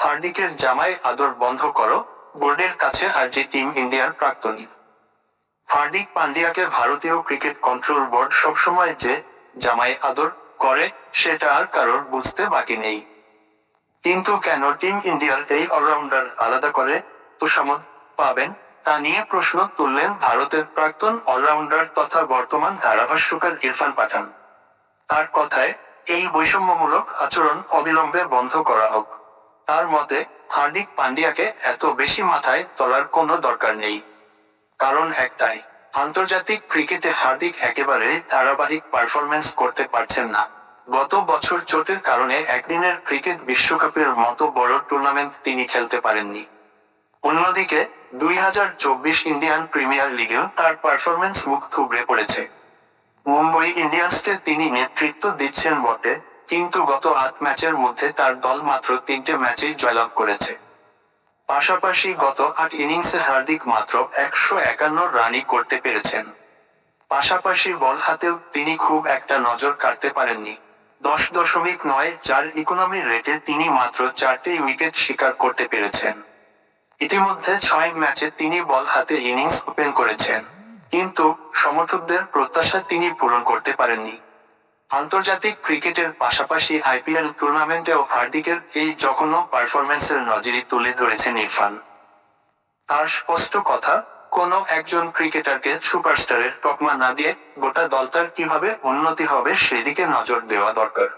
হার্দিকের জামাই আদর বন্ধ করো, বোর্ডের কাছে আর যে টিম ইন্ডিয়ার প্রাক্তনী। হার্দিক পান্ডিয়াকে ভারতীয় ক্রিকেট কন্ট্রোল বোর্ড সবসময় যে জামাই আদর করে, সেটা আর কারোর বুঝতে বাকি নেই। কিন্তু কেন টিম ইন্ডিয়ার এই অলরাউন্ডার আলাদা করে তোষামত পাবেন, তা নিয়ে প্রশ্ন তুললেন ভারতের প্রাক্তন অলরাউন্ডার তথা বর্তমান ধারাভাষ্যকার ইরফান পাঠান। তার কথায়, এই বৈষম্যমূলক আচরণ অবিলম্বে বন্ধ করা হোক। তার মতে, হার্দিক পান্ডিয়াকে এত বেশি মাথায় তোলার কোনো দরকার নেই। কারণ একটাই, আন্তর্জাতিক ক্রিকেটে হার্দিক একেবারে ধারাবাহিক পারফরমেন্স করতে পারছেন না। গত বছর চোটের কারণে একদিনের ক্রিকেট বিশ্বকাপের মতো বড় টুর্নামেন্ট তিনি খেলতে পারেননি। অন্যদিকে, দুই হাজার চব্বিশ ইন্ডিয়ান প্রিমিয়ার লিগেও তার পারফরমেন্স মুখ থুবড়ে পড়েছে। মুম্বই ইন্ডিয়ান্সকে তিনি নেতৃত্ব দিচ্ছেন বটে কিন্তু গত আট ম্যাচের মধ্যে তার দল মাত্র তিনটে ম্যাচেই জয়লাভ করেছে। পাশাপাশি গত আট ইনিংসে হার্দিক মাত্র একশো একান্ন রানই করতে পেরেছেন। পাশাপাশি বল হাতেও তিনি খুব একটা নজর কাটতে পারেননি। দশ দশমিক নয় চার ইকোনমি রেটে তিনি মাত্র চারটি উইকেট শিকার করতে পেরেছেন। ইতিমধ্যে ছয় ম্যাচে তিনি বল হাতে ইনিংস ওপেন করেছেন। কিন্তু সমর্থকদের প্রত্যাশা তিনি পূরণ করতে পারেননি। আন্তর্জাতিক ক্রিকেটের পাশাপাশি আইপিএল টুর্নামেন্টেও হার্দিকের এই জঘন্য পারফরমেন্সের নজিরই তুলে ধরেছেন ইরফান। তার স্পষ্ট কথা, কোনো একজন ক্রিকেটারকে সুপারস্টারের তকমা না দিয়ে গোটা দলটার কীভাবে উন্নতি হবে সেদিকে নজর দেওয়া দরকার।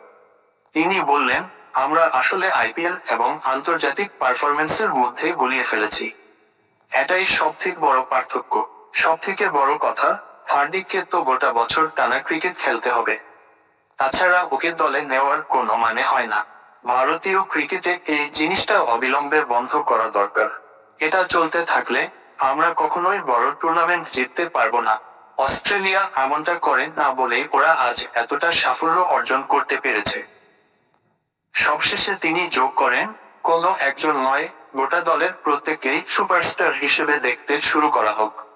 তিনি বললেন, আমরা আসলে আইপিএল এবং আন্তর্জাতিক পারফরমেন্সের মধ্যে গুলিয়ে ফেলেছি। এটাই সব থেকে বড় পার্থক্য। সব থেকে বড় কথা, হার্দিককে তো গোটা বছর টানা ক্রিকেট খেলতে হবে। তাছাড়া ওকে দলে নেওয়ার কোনো মানে হয় না। ভারতীয় ক্রিকেটে এই জিনিসটা অবিলম্বে বন্ধ করা দরকার। এটা চলতে থাকলে আমরা কখনোই বড় টুর্নামেন্ট জিততে পারব না। অস্ট্রেলিয়া এমনটা করে না বলেই ওরা আজ এতটা সাফল্য অর্জন করতে পেরেছে। সবশেষে তিনি যোগ করেন, কোনো একজন নয়, গোটা দলের প্রত্যেককেই সুপারস্টার হিসেবে দেখতে শুরু করা হোক।